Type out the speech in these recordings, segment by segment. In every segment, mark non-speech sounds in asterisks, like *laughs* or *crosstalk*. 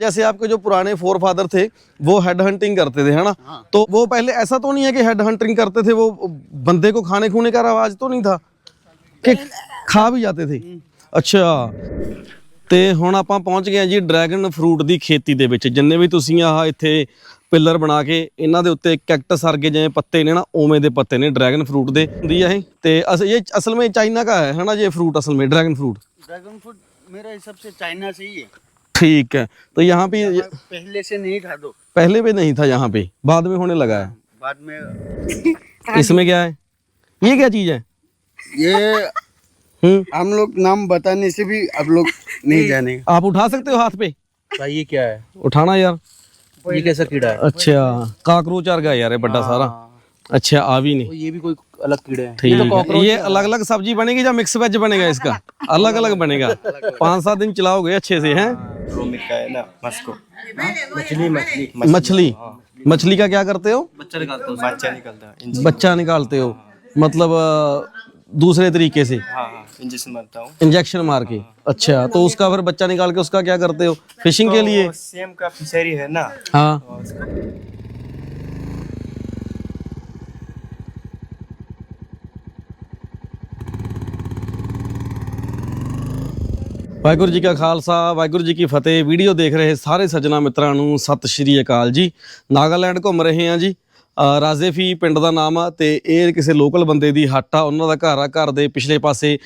जैसे आपके जो पुराने फोर फादर थे वो हेड हंटिंग करते थे है ना हाँ। तो वो पहले ऐसा तो नहीं है कि हेड हंटिंग करते थे वो बंदे को खाने खूने का रवाज तो नहीं था कि ਖਾ ਵੀ ਜਾਂਦੇ ਥੇ ਅੱਛਾ ਤੇ ਹੁਣ ਆਪਾਂ ਪਹੁੰਚ ਗਏ ਹਾਂ ਜੀ ਡਰੈਗਨ ਫਰੂਟ ਦੀ ਖੇਤੀ ਦੇ ਵਿੱਚ ਜਿੰਨੇ ਵੀ ਤੁਸੀਂ ਆਹ ਇੱਥੇ ਪਿੱਲਰ ਬਣਾ ਕੇ ਇਹਨਾਂ ਦੇ ਉੱਤੇ ਕੈਕਟਸ ਵਰਗੇ ਜਿਵੇਂ ਪੱਤੇ ਨੇ ਨਾ ਉਵੇਂ ਦੇ ਪੱਤੇ ਨੇ ਡਰੈਗਨ ਫਰੂਟ ਦੇ ਹੁੰਦੀ ਆ ਇਹ ਤੇ ਅਸ ਇਹ ਅਸਲ ਵਿੱਚ ਚਾਈਨਾ ਦਾ ਹੈ ਹੈ ਨਾ ये फ्रूट असल में ड्रैगन फ्रूट ड्रैगन फ्रूट मेरे हिसाब से चाइना से ही है ठीक है। तो यहाँ पे पहले से नहीं था दो। पहले भी नहीं था यहाँ पे बाद में होने लगा है। बाद में इसमें क्या है? ये क्या चीज़ है? ये हम्म। हम लोग नाम बताने से भी आप लोग नहीं जाने आप उठा सकते हो हाथ पे? भाई ये क्या है? उठाना यार। ये कैसा कीड़ा है? अच्छा काकरोच आ गया यार बड़ा सारा। अच्छा आ भी नहीं। तो ये भी कोई अलग कीड़े हैं। ठीक है। ये अलग अलग सब्ज़ी बनेगी या मिक्स वेज बनेगा इसका। अलग अलग बनेगा। पाँच सात दिन चलाओगे अच्छे से हैं? मछली मछली मछली। मछली। का क्या करते हो? बच्चा निकालता है। बच्चा निकलता है। बच्चा निकालते हो। मतलब दूसरे तरीके से। हाँ हाँ इंजेक्शन मारता हूँ। इंजेक्शन मार के। अच्छा तो उसका फिर बच्चा निकाल के उसका क्या करते हो? फिशिंग के लिए? सेम का फिशरी है ना। हाँ। ਵਾਹਿਗੁਰੂ ਜੀ ਕਾ ਖਾਲਸਾ ਵਾਹਿਗੁਰੂ ਜੀ ਕੀ ਫਤਿਹ। ਵੀਡੀਓ ਦੇਖ ਰਹੇ ਸਾਰੇ ਸੱਜਣਾ ਮਿੱਤਰਾਂ ਨੂੰ ਸਤਿ ਸ਼੍ਰੀ ਅਕਾਲ ਜੀ। ਨਾਗਾਲੈਂਡ ਘੁੰਮ ਰਹੇ ਹਾਂ ਜੀ। ਅ, ਰਾਜ਼ੇਫੀ ਪਿੰਡ ਦਾ ਨਾਮ ਆ ਤੇ ਇਹ ਕਿਸੇ ਲੋਕਲ ਬੰਦੇ ਦੀ ਹੱਟ ਆ। ਉਹਨਾਂ ਦਾ ਘਰ ਆ ਘਰ ਦੇ ਪਿਛਲੇ ਪਾਸੇ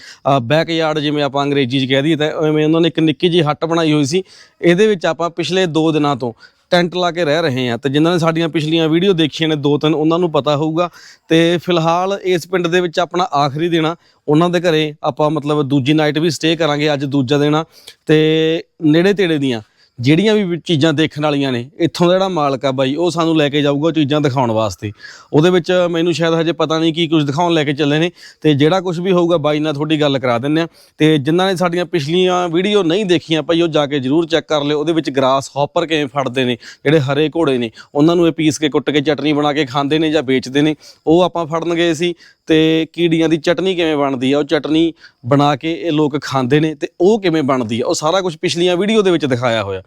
ਬੈਕਯਾਰਡ ਜਿਵੇਂ ਆਪਾਂ ਅੰਗਰੇਜ਼ੀ 'ਚ ਕਹਿ ਦਈਏ ਤਾਂ ਐਵੇਂ ਉਹਨਾਂ ਨੇ ਇੱਕ ਨਿੱਕੀ ਜਿਹੀ ਹੱਟ ਬਣਾਈ ਹੋਈ ਸੀ। ਇਹਦੇ ਵਿੱਚ ਆਪਾਂ ਪਿਛਲੇ 2 ਦਿਨਾਂ ਤੋਂ ਟੈਂਟ ਲਾ ਕੇ ਰਹਿ ਰਹੇ ਹਾਂ ਤੇ ਜਿਨ੍ਹਾਂ ਨੇ ਸਾਡੀਆਂ ਪਿਛਲੀਆਂ ਵੀਡੀਓ ਦੇਖੀਆਂ ਨੇ ਦੋ ਤਿੰਨ, ਉਹਨਾਂ ਨੂੰ ਪਤਾ ਹੋਊਗਾ। ਤੇ ਫਿਲਹਾਲ ਇਸ ਪਿੰਡ ਦੇ ਵਿੱਚ ਆਪਣਾ ਆਖਰੀ ਦਿਨ ਆ। ਉਹਨਾਂ ਦੇ ਘਰੇ ਆਪਾਂ ਮਤਲਬ ਦੂਜੀ ਨਾਈਟ ਵੀ ਸਟੇ ਕਰਾਂਗੇ ਅੱਜ ਦੂਜਾ ਦਿਨ ਆ। ਤੇ ਨੇੜੇ ਤੇੜੇ ਦੀਆਂ ਜਿਹੜੀਆਂ ਵੀ ਚੀਜ਼ਾਂ ਦੇਖਣ ਵਾਲੀਆਂ ਨੇ, ਇੱਥੋਂ ਦਾ ਜਿਹੜਾ ਮਾਲਕ ਆ ਬਾਈ, ਉਹ ਸਾਨੂੰ ਲੈ ਕੇ ਜਾਊਗਾ ਚੀਜ਼ਾਂ ਦਿਖਾਉਣ ਵਾਸਤੇ। ਉਹਦੇ ਵਿੱਚ ਮੈਨੂੰ ਸ਼ਾਇਦ ਹਜੇ ਪਤਾ ਨਹੀਂ ਕੀ ਕੁਝ ਦਿਖਾਉਣ ਲੈ ਕੇ ਚੱਲੇ ਨੇ। ਤੇ ਜਿਹੜਾ ਕੁਝ ਵੀ ਹੋਊਗਾ ਬਾਈ ਨਾਲ ਤੁਹਾਡੀ ਗੱਲ ਕਰਾ ਦਿੰਨੇ ਆ ਤੇ ਜਿਨ੍ਹਾਂ ਨੇ ਸਾਡੀਆਂ ਪਿਛਲੀਆਂ ਵੀਡੀਓ ਨਹੀਂ ਦੇਖੀਆਂ ਭਾਈ, ਉਹ ਜਾ ਕੇ ਜਰੂਰ ਚੈੱਕ ਕਰ ਲਿਓ। ਉਹਦੇ ਵਿੱਚ ਗ੍ਰਾਸ ਹੌਪਰ ਕਿਵੇਂ ਫੜਦੇ ਨੇ, ਜਿਹੜੇ ਹਰੇ ਘੋੜੇ ਨੇ, ਉਹਨਾਂ ਨੂੰ ਇਹ ਪੀਸ ਕੇ ਕੁੱਟ ਕੇ ਚਟਨੀ ਬਣਾ ਕੇ ਖਾਂਦੇ ਨੇ ਜਾਂ ਵੇਚਦੇ ਨੇ, ਉਹ ਆਪਾਂ ਫੜਨ ਗਏ ਸੀ। ਤੇ ਕੀੜੀਆਂ ਦੀ ਚਟਨੀ ਕਿਵੇਂ ਬਣਦੀ ਆ, ਉਹ ਚਟਨੀ ਬਣਾ ਕੇ ਇਹ ਲੋਕ ਖਾਂਦੇ ਨੇ ਤੇ ਉਹ ਕਿਵੇਂ ਬਣਦੀ ਆ, ਉਹ ਸਾਰਾ ਕੁਝ ਪਿਛਲੀਆਂ ਵੀਡੀਓ ਦੇ ਵਿੱਚ ਦਿਖਾਇਆ ਹੋਇਆ।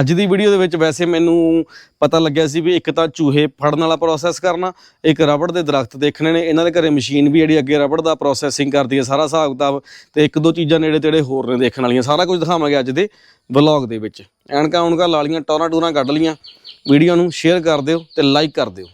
ਅੱਜ ਦੀ ਵੀਡੀਓ ਦੇ ਵਿੱਚ ਵੈਸੇ ਮੈਨੂੰ ਪਤਾ ਲੱਗਿਆ ਸੀ ਵੀ ਇੱਕ ਤਾਂ ਚੂਹੇ ਫੜਨ ਵਾਲਾ ਪ੍ਰੋਸੈਸ ਕਰਨਾ, ਇੱਕ ਰਬੜ ਦੇ ਦਰਖਤ ਦੇਖਣੇ ਨੇ, ਇਹਨਾਂ ਦੇ ਘਰੇ ਮਸ਼ੀਨ ਵੀ ਜਿਹੜੀ ਅੱਗੇ ਰਬੜ ਦਾ ਪ੍ਰੋਸੈਸਿੰਗ ਕਰਦੀ ਹੈ ਸਾਰਾ ਹਿਸਾਬ ਕਿਤਾਬ ਤੇ ਇੱਕ ਦੋ ਚੀਜ਼ਾਂ ਨੇੜੇ ਤੇੜੇ ਹੋਰ ਨੇ ਦੇਖਣ ਵਾਲੀਆਂ, ਸਾਰਾ ਕੁਝ ਦਿਖਾਵਾਂਗੇ ਅੱਜ ਦੇ ਵਲੌਗ ਦੇ ਵਿੱਚ। ਐਨਕਾਂ ਉਣਕਾਂ ਲਾ ਲੀਆਂ ਟੌਰਾਂ ਟੂਰਾਂ ਕੱਢ ਲੀਆਂ ਵੀਡੀਓ ਨੂੰ ਸ਼ੇਅਰ ਕਰ ਦਿਓ ਤੇ ਲਾਈਕ ਕਰ ਦਿਓ।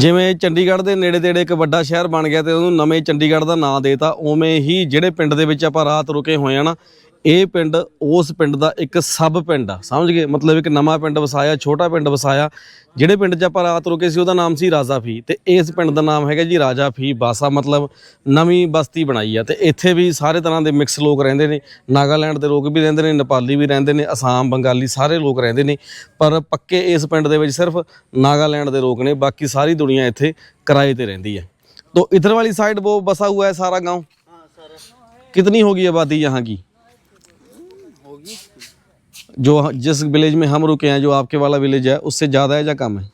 ਜਿਵੇਂ ਚੰਡੀਗੜ੍ਹ ਦੇ ਨੇੜੇ ਤੇੜੇ ਇੱਕ ਵੱਡਾ ਸ਼ਹਿਰ ਬਣ ਗਿਆ ਤੇ ਉਹਨੂੰ ਨਵੇਂ ਚੰਡੀਗੜ੍ਹ ਦਾ ਨਾਂ ਦੇਤਾ, ਉਵੇਂ ਹੀ ਜਿਹੜੇ ਪਿੰਡ ਦੇ ਵਿੱਚ ਆਪਾਂ ਰਾਤ ਰੁਕੇ ਹੋਏ ਆ ਨਾ ਇਹ ਪਿੰਡ ਉਸ ਪਿੰਡ ਦਾ ਇੱਕ ਸਬ ਪਿੰਡ ਆ ਸਮਝ ਗਏ ਮਤਲਬ ਇੱਕ ਨਵਾਂ ਪਿੰਡ ਵਸਾਇਆ ਛੋਟਾ ਪਿੰਡ ਵਸਾਇਆ ਜਿਹੜੇ ਪਿੰਡ 'ਚ ਆਪਾਂ ਰਾਤ ਰੁਕੇ ਸੀ ਉਹਦਾ ਨਾਮ ਸੀ ਰਾਜਾਫੀ ਤੇ ਇਸ ਪਿੰਡ ਦਾ ਨਾਮ ਹੈਗਾ ਜੀ ਰਾਜਾਫੀ ਬਾਸਾ ਮਤਲਬ ਨਵੀਂ ਬਸਤੀ ਬਣਾਈ ਆ ਤੇ ਇੱਥੇ ਵੀ ਸਾਰੇ ਤਰ੍ਹਾਂ ਦੇ ਮਿਕਸ ਲੋਕ ਰਹਿੰਦੇ ਨੇ ਨਾਗਾਲੈਂਡ ਦੇ ਲੋਕ ਵੀ ਰਹਿੰਦੇ ਨੇ ਨੇਪਾਲੀ ਵੀ ਰਹਿੰਦੇ ਨੇ ਅਸਾਮ ਬੰਗਾਲੀ ਸਾਰੇ ਲੋਕ ਰਹਿੰਦੇ ਨੇ ਪਰ ਪੱਕੇ ਇਸ ਪਿੰਡ ਦੇ ਵਿੱਚ ਸਿਰਫ ਨਾਗਾਲੈਂਡ ਦੇ ਲੋਕ ਨੇ ਬਾਕੀ ਸਾਰੀ ਦੁਨੀਆ ਇੱਥੇ ਕਿਰਾਏ ਤੇ ਰਹਿੰਦੀ ਹੈ तो इधर वाली साइड वो बसा हुआ है सारा गांव हाँ सर कितनी होगी आबादी यहाँ की होगी जो जिस विलेज में हम रुके हैं जो आपके वाला विलेज है उससे ज़्यादा है या कम है?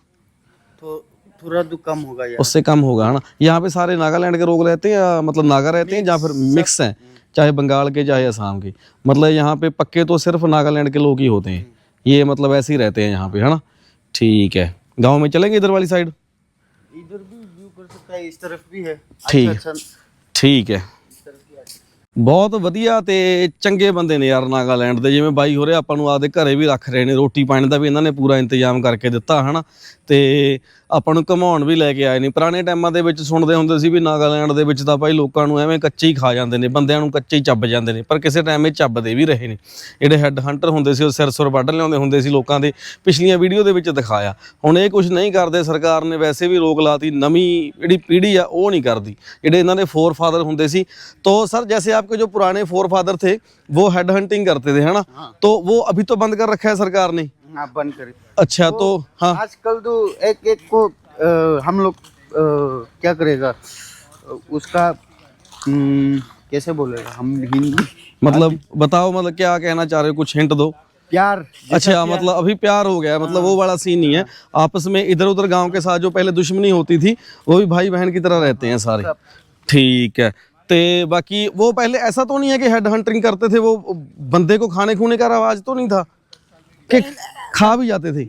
तो थोड़ा तो कम होगा यार। उससे कम होगा है ना? यहाँ पे सारे नागालैंड के लोग रहते हैं या मतलब नागा रहते हैं या फिर मिक्स हैं? चाहे बंगाल के चाहे असम के। मतलब यहाँ पे पक्के तो सिर्फ़ नागालैंड के लोग ही होते हैं। हम्म। ये मतलब ऐसे ही रहते हैं यहाँ पे है ना? ठीक है। गाँव में चलेंगे इधर वाली साइड इधर भी व्यू कर सकता है इस तरफ़ भी है। ठीक अच्छा, अच्छा। ठीक है। ਬਹੁਤ ਵਧੀਆ ਤੇ ਚੰਗੇ ਬੰਦੇ ਨੇ ਯਾਰ ਨਾਗਾਲੈਂਡ ਦੇ। ਜਿਵੇਂ ਬਾਈ ਹੋਰੇ ਆਪਾਂ ਨੂੰ ਆਪਦੇ ਘਰੇ ਵੀ ਰੱਖ ਰਹੇ ਨੇ। ਰੋਟੀ ਪਾਣੀ ਦਾ ਵੀ ਇਹਨਾਂ ਨੇ ਪੂਰਾ ਇੰਤਜ਼ਾਮ ਕਰਕੇ ਦਿੱਤਾ, ਹਨਾ? ਤੇ ਆਪਾਂ ਨੂੰ ਘਮਾਉਣ ਵੀ ਲੈ ਕੇ ਆਏ ਨੇ ਪੁਰਾਣੇ ਟਾਈਮਾਂ ਦੇ ਵਿੱਚ ਸੁਣਦੇ ਹੁੰਦੇ ਸੀ ਵੀ ਨਾਗਾਲੈਂਡ ਦੇ ਵਿੱਚ ਤਾਂ ਭਾਈ ਲੋਕਾਂ ਨੂੰ ਐਵੇਂ ਕੱਚੇ ਹੀ ਖਾ ਜਾਂਦੇ ਨੇ ਬੰਦਿਆਂ ਨੂੰ ਕੱਚੇ ਹੀ ਚੱਬ ਜਾਂਦੇ ਨੇ ਪਰ ਕਿਸੇ ਟਾਈਮ ਇਹ ਚੱਬਦੇ ਵੀ ਰਹੇ ਨੇ ਜਿਹੜੇ ਹੈੱਡ ਹੰਟਰ ਹੁੰਦੇ ਸੀ ਉਹ ਸਿਰ ਸੁਰ ਵੱਢ ਲਿਆਉਂਦੇ ਹੁੰਦੇ ਸੀ ਲੋਕਾਂ ਦੇ ਪਿਛਲੀਆਂ ਵੀਡੀਓ ਦੇ ਵਿੱਚ ਦਿਖਾਇਆ ਹੁਣ ਇਹ ਕੁਝ ਨਹੀਂ ਕਰਦੇ ਸਰਕਾਰ ਨੇ ਵੈਸੇ ਵੀ ਰੋਕ ਲਾਤੀ ਨਵੀਂ ਜਿਹੜੀ ਪੀੜ੍ਹੀ ਆ ਉਹ ਨਹੀਂ ਕਰਦੀ ਜਿਹੜੇ ਇਹਨਾਂ ਦੇ ਫੋਰ ਫਾਦਰ ਹੁੰਦੇ ਸੀ तो सर जैसे आपके जो पुराने फोर फादर थे वो हेड हंटिंग करते थे है ना हाँ। तो वो अभी तो बंद कर रखा है सरकार ने हाँ बंद करें। अच्छा तो हाँ। आजकल तो एक एक को अ, हम लोग क्या करेगा? उसका हम्म, कैसे बोलेगा? हम हिंदी मतलब बताओ मतलब क्या कहना चाह रहे हो? कुछ हिंट दो। प्यार अच्छा प्यार। मतलब अभी प्यार हो गया मतलब वो वाला सीन नहीं है। आपस में इधर उधर गाँव के साथ जो पहले दुश्मनी होती थी वो भी भाई बहन की तरह रहते हैं सारे। ठीक है। ते बाकी वो पहले ऐसा तो नहीं है कि हेड हंटिंग करते थे वो बंदे को खाने खूने का रवाज तो नहीं था? खा भी जाते थे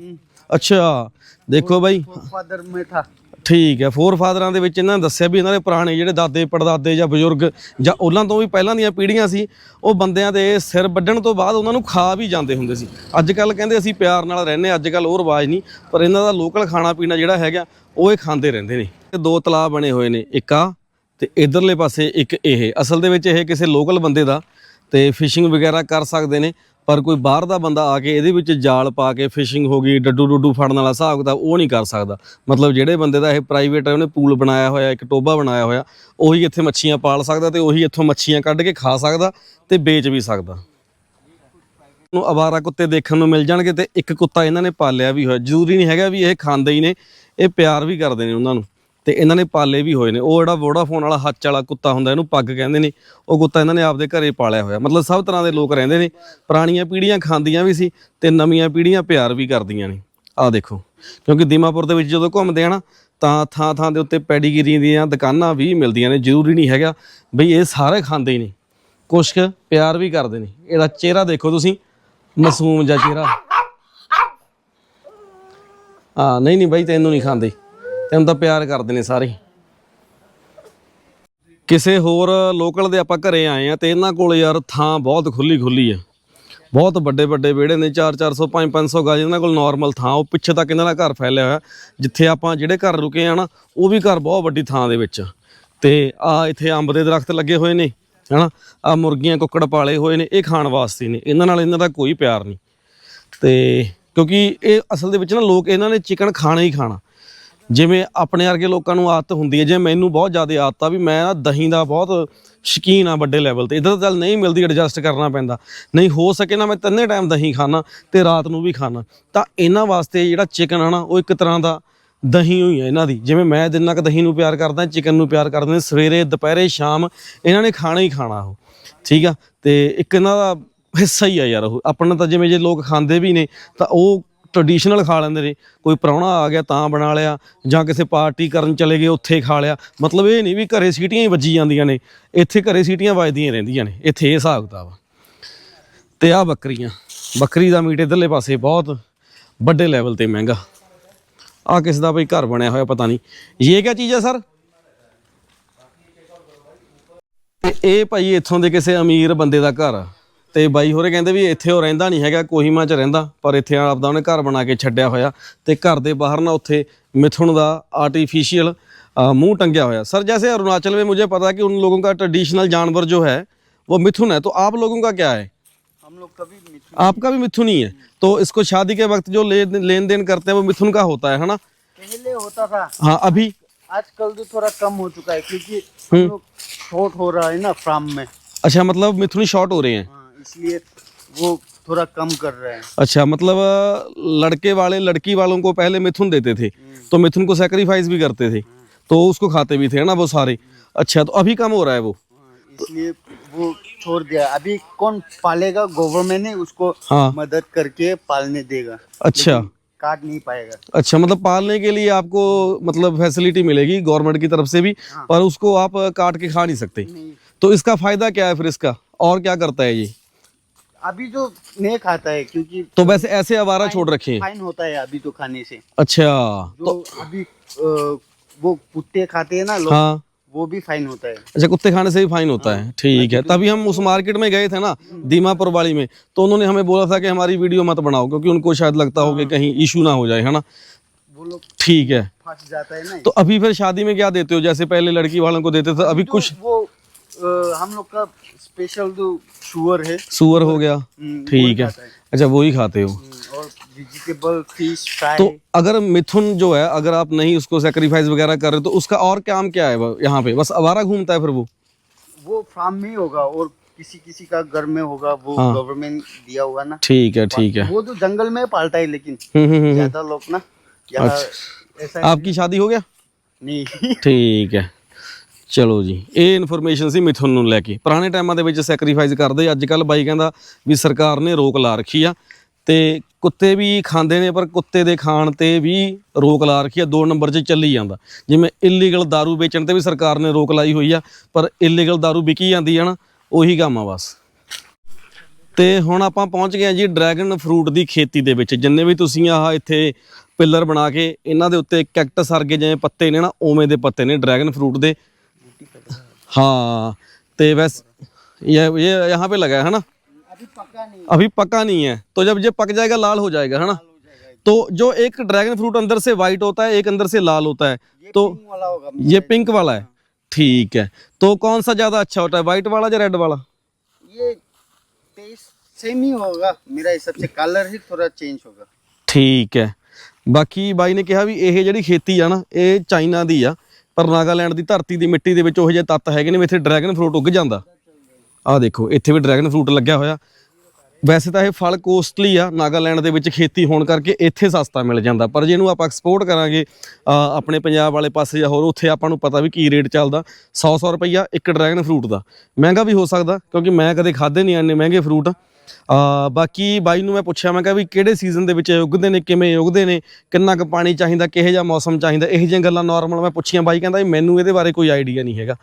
अच्छा ਦੇਖੋ ਬਾਈ फादर में था ਠੀਕ ਹੈ ਫੋਰ ਫਾਦਰਾਂ ਦੇ ਵਿੱਚ ਇਹਨਾਂ ਨੇ ਦੱਸਿਆ ਵੀ ਇਹਨਾਂ ਦੇ ਪੁਰਾਣੇ ਜਿਹੜੇ ਦਾਦੇ ਪੜਦਾਦੇ ਜਾਂ ਬਜ਼ੁਰਗ ਜਾਂ ਉਹਨਾਂ ਤੋਂ ਵੀ ਪਹਿਲਾਂ ਦੀਆਂ ਪੀੜ੍ਹੀਆਂ ਸੀ ਉਹ ਬੰਦਿਆਂ ਦੇ ਸਿਰ ਵੱਢਣ ਤੋਂ ਬਾਅਦ ਉਹਨਾਂ ਨੂੰ ਖਾ ਵੀ ਜਾਂਦੇ ਹੁੰਦੇ ਸੀ ਅੱਜ ਕੱਲ ਕਹਿੰਦੇ ਅਸੀਂ ਪਿਆਰ ਨਾਲ ਰਹਿੰਦੇ ਅੱਜ ਕੱਲ ਉਹ ਰਿਵਾਜ ਨਹੀਂ ਪਰ ਇਹਨਾਂ ਦਾ ਲੋਕਲ ਖਾਣਾ ਪੀਣਾ ਜਿਹੜਾ ਹੈਗਾ ਉਹ ਇਹ ਖਾਂਦੇ ਰਹਿੰਦੇ ਨੇ ਇਹ ਦੋ ਤਲਾਬ ਬਣੇ ਹੋਏ ਨੇ ਇੱਕ ਆ ਤੇ ਇਧਰਲੇ ਪਾਸੇ ਇੱਕ ਇਹ ਅਸਲ ਦੇ ਵਿੱਚ ਇਹ ਕਿਸੇ ਲੋਕਲ ਬੰਦੇ ਦਾ ਤੇ ਫਿਸ਼ਿੰਗ ਵਗੈਰਾ ਕਰ ਸਕਦੇ ਨੇ ਪਰ ਕੋਈ ਬਾਹਰ ਦਾ ਬੰਦਾ ਆ ਕੇ ਇਹਦੇ ਵਿੱਚ ਜਾਲ ਪਾ ਕੇ ਫਿਸ਼ਿੰਗ ਹੋ ਗਈ, ਡੱਡੂ ਡੁੱਡੂ ਫੜਨ ਵਾਲਾ ਹਿਸਾਬ ਕਿਤਾਬ ਉਹ ਨਹੀਂ ਕਰ ਸਕਦਾ। ਮਤਲਬ ਜਿਹੜੇ ਬੰਦੇ ਦਾ ਇਹ ਪ੍ਰਾਈਵੇਟ ਹੈ ਉਹਨੇ ਪੂਲ ਬਣਾਇਆ ਹੋਇਆ, ਇੱਕ ਟੋਬਾ ਬਣਾਇਆ ਹੋਇਆ, ਉਹੀ ਇੱਥੇ ਮੱਛੀਆਂ ਪਾਲ ਸਕਦਾ ਤੇ ਉਹੀ ਇੱਥੋਂ ਮੱਛੀਆਂ ਕੱਢ ਕੇ ਖਾ ਸਕਦਾ ਤੇ ਵੇਚ ਵੀ ਸਕਦਾ। ਨੂੰ ਅਵਾਰਾ ਕੁੱਤੇ ਦੇਖਣ ਨੂੰ ਮਿਲ ਜਾਣਗੇ ਤੇ ਇੱਕ ਕੁੱਤਾ ਇਹਨਾਂ ਨੇ ਪਾਲਿਆ ਵੀ ਹੋਇਆ। ਜ਼ਰੂਰੀ ਨਹੀਂ ਹੈਗਾ ਵੀ ਇਹ ਖਾਂਦੇ ਹੀ ਨੇ, ਇਹ ਪਿਆਰ ਵੀ ਕਰਦੇ ਨੇ ਉਹਨਾਂ ਨੂੰ। ਤੇ ਇਹਨਾਂ ਨੇ ਪਾਲੇ ਵੀ ਹੋਏ ਨੇ। ਉਹ ਜਿਹੜਾ ਵੋਡਾਫੋਨ ਵਾਲਾ ਹੱਚ ਵਾਲਾ ਕੁੱਤਾ ਹੁੰਦਾ, ਇਹਨੂੰ ਪੱਗ ਕਹਿੰਦੇ ਨੇ। ਉਹ ਕੁੱਤਾ ਇਹਨਾਂ ਨੇ ਆਪਦੇ ਘਰੇ ਪਾਲਿਆ ਹੋਇਆ। ਮਤਲਬ ਸਭ ਤਰ੍ਹਾਂ ਦੇ ਲੋਕ ਰਹਿੰਦੇ ਨੇ। ਪੁਰਾਣੀਆਂ ਪੀੜ੍ਹੀਆਂ ਖਾਂਦੀਆਂ ਵੀ ਸੀ ਤੇ ਨਵੀਆਂ ਪੀੜ੍ਹੀਆਂ ਪਿਆਰ ਵੀ ਕਰਦੀਆਂ ਨੇ। ਆਹ ਦੇਖੋ, ਕਿਉਂਕਿ ਦੀਮਾਪੁਰ ਦੇ ਵਿੱਚ ਜਦੋਂ ਘੁੰਮਦੇ ਆ ਨਾ, ਤਾਂ ਥਾਂ ਥਾਂ ਦੇ ਉੱਤੇ ਪੈਡੀਗਰੀ ਦੀਆਂ ਦੁਕਾਨਾਂ ਵੀ ਮਿਲਦੀਆਂ ਨੇ। ਜ਼ਰੂਰੀ ਨਹੀਂ ਹੈਗਾ ਬਈ ਇਹ ਸਾਰੇ ਖਾਂਦੇ ਹੀ ਨੇ। ਕੁਛ ਕੁ ਪਿਆਰ ਵੀ ਕਰਦੇ ਨੇ। ਇਹਦਾ ਚਿਹਰਾ ਦੇਖੋ ਤੁਸੀਂ। ਮਾਸੂਮ ਜਿਹਾ ਚਿਹਰਾ। ਹਾਂ ਨਹੀਂ ਨਹੀਂ ਬਾਈ, ਤੈਨੂੰ ਨਹੀਂ ਖਾਂਦੇ। ਤੈਨੂੰ ਤਾਂ ਪਿਆਰ ਕਰਦੇ ਨੇ ਸਾਰੇ। ਕਿਸੇ ਹੋਰ ਲੋਕਲ ਦੇ ਆਪਾਂ ਘਰੇ ਆਏ ਆ ਤੇ ਇਹਨਾਂ ਕੋਲ ਯਾਰ ਥਾਂ ਬਹੁਤ ਖੁੱਲੀ ਖੁੱਲੀ ਆ। ਬਹੁਤ ਵੱਡੇ ਵੱਡੇ ਵਿਹੜੇ ਨੇ 4 400 5 500 ਗਜ ਇਹਨਾਂ ਕੋਲ ਨਾਰਮਲ ਥਾਂ। ਉਹ ਪਿੱਛੇ ਤੱਕ ਇਹਨਾਂ ਦਾ ਘਰ ਫੈਲਿਆ ਹੋਇਆ, ਜਿੱਥੇ ਆਪਾਂ ਜਿਹੜੇ ਘਰ ਰੁਕੇ ਆ ਨਾ, ਉਹ ਵੀ ਘਰ ਬਹੁਤ ਵੱਡੀ ਥਾਂ ਦੇ ਵਿੱਚ। ਆ। ਤੇ ਆ ਇੱਥੇ ਅੰਬ ਦੇ ਦਰਖਤ ਲੱਗੇ ਹੋਏ ਨੇ, ਹਨਾ? ਆ ਮੁਰਗੀਆਂ ਕੁੱਕੜ ਪਾਲੇ ਹੋਏ ਨੇ, ਇਹ ਖਾਣ ਵਾਸਤੇ ਨੇ। ਇਹਨਾਂ ਨਾਲ ਇਹਨਾਂ ਦਾ ਕੋਈ ਪਿਆਰ ਨਹੀਂ। ਤੇ ਕਿਉਂਕਿ ਇਹ ਅਸਲ ਦੇ ਵਿੱਚ ਨਾ ਲੋਕ ਇਹਨਾਂ ਨੇ ਚਿਕਨ ਖਾਣਾ ਹੀ ਖਾਣਾ। ਜਿਵੇਂ ਆਪਣੇ ਵਰਗੇ ਲੋਕਾਂ ਨੂੰ ਆਦਤ ਹੁੰਦੀ ਹੈ, ਜੇ ਮੈਨੂੰ ਬਹੁਤ ਜ਼ਿਆਦਾ ਆਦਤ ਆ ਵੀ ਮੈਂ ਨਾ ਦਹੀਂ ਦਾ ਬਹੁਤ ਸ਼ਕੀਨ ਆ ਵੱਡੇ ਲੈਵਲ ਤੇ, ਇਧਰ ਚੱਲ ਨਹੀਂ ਮਿਲਦੀ ਐਡਜਸਟ ਕਰਨਾ ਪੈਂਦਾ। ਨਹੀਂ, ਹੋ ਸਕੇ ਨਾ ਮੈਂ ਤਿੰਨੇ ਟਾਈਮ ਦਹੀਂ ਖਾਣਾ ਤੇ ਰਾਤ ਨੂੰ ਵੀ ਖਾਣਾ ਤਾਂ ਇਹਨਾਂ ਵਾਸਤੇ ਜਿਹੜਾ ਚਿਕਨ ਆ ਨਾ, ਉਹ ਇੱਕ ਤਰ੍ਹਾਂ ਦਾ ਦਹੀਂ ਹੋਈ ਹੈ ਇਹਨਾਂ ਦੀ। ਜਿਵੇਂ ਮੈਂ ਜਿੰਨਾ ਕੁ ਦਹੀਂ ਨੂੰ ਪਿਆਰ ਕਰਦਾ ਚਿਕਨ ਨੂੰ ਪਿਆਰ ਕਰਦੇ ਨੇ ਸਵੇਰੇ, ਦੁਪਹਿਰੇ, ਸ਼ਾਮ ਇਹਨਾਂ ਨੇ ਖਾਣਾ ਹੀ ਖਾਣਾ ਉਹ। ਠੀਕ ਆ? ਤੇ ਇੱਕ ਇਹਨਾਂ ਦਾ ਹਿੱਸਾ ਹੀ ਆ ਯਾਰ ਉਹ। ਆਪਣਾ ਤਾਂ ਜਿਵੇਂ ਜੇ ਲੋਕ ਖਾਂਦੇ ਵੀ ਨੇ, ਤਾਂ ਉਹ ਟ੍ਰੈਡੀਸ਼ਨਲ ਖਾ ਲੈਂਦੇ ਨੇ। ਕੋਈ ਪ੍ਰਾਹੁਣਾ ਆ ਗਿਆ ਤਾਂ ਬਣਾ ਲਿਆ, ਜਾਂ ਕਿਸੇ ਪਾਰਟੀ ਕਰਨ ਚਲੇ ਗਏ ਉੱਥੇ ਖਾ ਲਿਆ। ਮਤਲਬ ਇਹ ਨਹੀਂ ਵੀ ਘਰੇ ਸੀਟੀਆਂ ਹੀ ਵੱਜੀ ਜਾਂਦੀਆਂ ਨੇ, ਇੱਥੇ ਘਰੇ ਸੀਟੀਆਂ ਵੱਜਦੀਆਂ ਰਹਿੰਦੀਆਂ ਨੇ, ਇੱਥੇ ਇਹ ਹਿਸਾਬ ਕਿਤਾਬ ਆ। ਤੇ ਆ ਬੱਕਰੀਆਂ, ਬੱਕਰੀ ਦਾ ਮੀਟ ਇਧਰਲੇ ਪਾਸੇ ਬਹੁਤ ਵੱਡੇ ਲੈਵਲ ਤੇ ਮਹਿੰਗਾ। ਆ ਕਿਸ ਦਾ ਬਈ ਘਰ ਬਣਿਆ ਹੋਇਆ ਪਤਾ ਨਹੀਂ। ਇਹ ਕੀ ਚੀਜ਼ ਹੈ ਸਰ? ਤੇ ਇਹ ਭਾਈ ਇੱਥੋਂ ਦੇ ਕਿਸੇ ਅਮੀਰ ਬੰਦੇ ਦਾ ਘਰ ਆ। ਤੇ ਬਾਈ ਹੋਰੇ ਕਹਿੰਦੇ ਵੀ ਇੱਥੇ ਉਹ ਰਹਿੰਦਾ ਨਹੀਂ ਹੈਗਾ ਕੋਹੀਮਾ 'ਚ ਰਹਿੰਦਾ ਪਰ ਇੱਥੇ ਆਪਦਾ ਉਹਨੇ ਘਰ ਬਣਾ ਕੇ ਛੱਡਿਆ ਹੋਇਆ ਤੇ ਘਰ ਦੇ ਬਾਹਰ ਨਾ ਉੱਥੇ ਮਿਥੁਨ ਦਾ ਆਰਟੀਫੀਸ਼ੀਅਲ मुंह टंगया हुआ है सर जैसे अरुणाचल में मुझे पता है कि उन लोगों का ट्रेडिशनल जानवर जो है वो मिथुन है तो आप लोगों का क्या है हम लोग कभी मिथुन आपका भी मिथुन ही है तो इसको शादी के वक्त जो लेन लेन देन करते हैं वो मिथुन का होता है है ना पहले होता था हाँ अभी आजकल तो थोड़ा कम हो चुका है क्योंकि हम लोग शॉर्ट हो रहा है ना फार्म में अच्छा मतलब मिथुन शॉर्ट हो रहे हैं हाँ इसलिए वो थोड़ा कम कर रहे हैं। अच्छा मतलब लड़के वाले लड़की वालों को पहले मिथुन देते थे तो मिथुन को सेक्रीफाइस भी करते थे तो उसको खाते भी थे ना वो सारे? अच्छा तो अभी कम हो रहा है वो? हाँ, इसलिए वो छोड़ दिया। अभी कौन पालेगा? गवर्नमेंट ने उसको हाँ। मदद करके पालने देगा। अच्छा। काट नहीं पाएगा। अच्छा मतलब पालने के लिए आपको मतलब फैसिलिटी मिलेगी गवर्नमेंट की तरफ़ से भी हाँ। पर उसको आप काट के खा नहीं सकते। नहीं। तो इसका फ़ायदा क्या है फिर इसका? और क्या करता है ये? अभी जो नहीं खाता है क्योंकि तो वैसे ऐसे आवारा छोड़ रखे फाइन होता है अभी तो खाने से। अच्छा जो तो अभी वो कुत्ते खाते हैं ना लोग हाँ। वो भी फाइन होता है। अच्छा कुत्ते खाने से भी फाइन होता है। ठीक है तभी हम उस मार्केट में गए थे ना दीमापुर वाली में। तो उन्होंने हमें बोला था कि हमारी वीडियो मत बनाओ क्योंकि उनको शायद लगता हो कि कहीं इशू ना हो जाए है ना? ठीक है। फंस जाता है ना। तो अभी फिर शादी में क्या देते हो? जैसे पहले लड़की वालों को देते थे अभी कुछ वो हम लोग का स्पेशल जो शुअर है सुअर हो गया। हम्म, ठीक है। अच्छा वो ही खाते हो। हम्म, और वेजिटेबल फ़िश फ्राई तो अगर मिथुन जो है अगर आप नहीं उसको सेक्रीफाइस वगैरह कर रहे तो उसका और काम क्या है यहाँ पे? बस आवारा घूमता है फिर वो? वो फार्म में ही होगा और किसी किसी का घर में होगा वो हाँ। गवर्नमेंट दिया हुआ ना। ठीक है ठीक है। वो तो जंगल में पालता है लेकिन हम्म। ज़्यादा लोग ना ऐसा आपकी शादी हो गया? नहीं। *laughs* ठीक है। ਚਲੋ ਜੀ ਇਹ ਇਨਫੋਰਮੇਸ਼ਨ ਸੀ ਮਿਥੁਨ ਨੂੰ ਲੈ ਕੇ ਪੁਰਾਣੇ ਟਾਈਮਾਂ ਦੇ ਵਿੱਚ ਸੈਕਰੀਫਾਈਸ ਕਰਦੇ ਅੱਜ ਕੱਲ ਬਾਈ ਕਹਿੰਦਾ ਵੀ ਸਰਕਾਰ ਨੇ ਰੋਕ ਲਾ ਰੱਖੀ ਆ ਤੇ ਕੁੱਤੇ ਵੀ ਖਾਂਦੇ ਨੇ ਪਰ ਕੁੱਤੇ ਦੇ ਖਾਣ ਤੇ ਵੀ ਰੋਕ ਲਾ ਰੱਖੀ ਆ ਦੋ ਨੰਬਰ 'ਚ ਚੱਲੀ ਜਾਂਦਾ ਜਿਵੇਂ ਇਲੀਗਲ दारू ਵੇਚਣ ਤੇ ਵੀ ਸਰਕਾਰ ਨੇ ਰੋਕ ਲਾਈ ਹੋਈ ਆ ਪਰ ਇਲੀਗਲ दारू ਵਿਕੀ ਜਾਂਦੀ ਆ ਨਾ ਉਹੀ ਕੰਮ ਆ ਬਸ ਤੇ ਹੁਣ ਆਪਾਂ ਪਹੁੰਚ ਗਏ ਹਾਂ ਜੀ ਡਰੈਗਨ ਫਰੂਟ ਦੀ ਖੇਤੀ ਦੇ ਵਿੱਚ ਜਿੰਨੇ ਵੀ ਤੁਸੀਂ ਆਹ ਇੱਥੇ ਪਿੱਲਰ ਬਣਾ ਕੇ ਇਹਨਾਂ ਦੇ ਉੱਤੇ ਕੈਕਟਸ ਵਰਗੇ ਜਿਵੇਂ ਪੱਤੇ ਨੇ ਨਾ ਉਵੇਂ ਦੇ ਪੱਤੇ ਨੇ ਡਰੈਗਨ ਫਰੂਟ ਦੇ हाँ तो वैसे ये ये यहाँ पे लगा है ना अभी पका नहीं अभी पका नहीं है तो जब ये पक जाएगा लाल हो जाएगा है ना तो जो एक ड्रैगन फ्रूट अंदर से वाइट होता है एक अंदर से लाल होता है तो पिंक वाला होगा ये पिंक वाला है ठीक है तो कौन सा ज्यादा अच्छा होता है वाइट वाला या रेड वाला ये टेस्ट सेम ही होगा मेरा हिसाब से कलर ही थोड़ा चेंज होगा ਠੀਕ ਹੈ ਬਾਕੀ ਬਾਈ ਨੇ ਕਿਹਾ ਵੀ ਇਹ ਜਿਹੜੀ ਖੇਤੀ ਆ ਨਾ ਇਹ ਚਾਈਨਾ ਦੀ ਆ ਪਰ ਨਾਗਾਲੈਂਡ ਦੀ ਧਰਤੀ ਦੀ ਮਿੱਟੀ ਦੇ ਵਿੱਚ ਉਹ ਜਿਹੇ ਤੱਤ ਹੈਗੇ ਨੇ ਵੀ ਇੱਥੇ ਡਰੈਗਨ ਫਰੂਟ ਉੱਗ ਜਾਂਦਾ। ਆਹ ਦੇਖੋ, ਇੱਥੇ ਵੀ ਡਰੈਗਨ ਫਰੂਟ ਲੱਗਿਆ ਹੋਇਆ। ਵੈਸੇ ਤਾਂ ਇਹ ਫਲ ਕੋਸਟਲੀ ਆ, ਨਾਗਾਲੈਂਡ ਦੇ ਵਿੱਚ ਖੇਤੀ ਹੋਣ ਕਰਕੇ ਇੱਥੇ ਸਸਤਾ ਮਿਲ ਜਾਂਦਾ। ਪਰ ਜੇ ਇਹਨੂੰ ਆਪਾਂ ਐਕਸਪੋਰਟ ਕਰਾਂਗੇ ਆਪਣੇ ਪੰਜਾਬ ਵਾਲੇ ਪਾਸੇ ਜਾਂ ਹੋਰ, ਉੱਥੇ ਆਪਾਂ ਨੂੰ ਪਤਾ ਵੀ ਕੀ ਰੇਟ ਚੱਲਦਾ। 100-100 ਰੁਪਈਆ ਇੱਕ ਡਰੈਗਨ ਫਰੂਟ ਦਾ। ਮਹਿੰਗਾ ਵੀ ਹੋ ਸਕਦਾ, ਕਿਉਂਕਿ ਮੈਂ ਕਦੇ ਖਾਦੇ ਨਹੀਂ ਇੰਨੇ ਮਹਿੰਗੇ ਫਰੂਟ। ਆ ਬਾਕੀ ਬਾਈ ਨੂੰ ਮੈਂ ਪੁੱਛਿਆ ਮੈਂ ਕਿਹਾ ਵੀ ਕਿਹੜੇ ਸੀਜ਼ਨ ਦੇ ਵਿੱਚ ਉੱਗਦੇ ਨੇ ਕਿਵੇਂ ਉੱਗਦੇ ਨੇ ਕਿੰਨਾ ਕੁ ਪਾਣੀ ਚਾਹੀਦਾ ਕਿਹੋ ਜਿਹਾ ਮੌਸਮ ਚਾਹੀਦਾ ਇਹ ਜਿਹੀਆਂ ਗੱਲਾਂ ਨਾਰਮਲ ਮੈਂ ਪੁੱਛੀਆਂ। ਬਾਈ ਕਹਿੰਦਾ ਮੈਨੂੰ ਇਹਦੇ ਬਾਰੇ ਕੋਈ ਆਈਡੀਆ ਨਹੀਂ ਹੈਗਾ।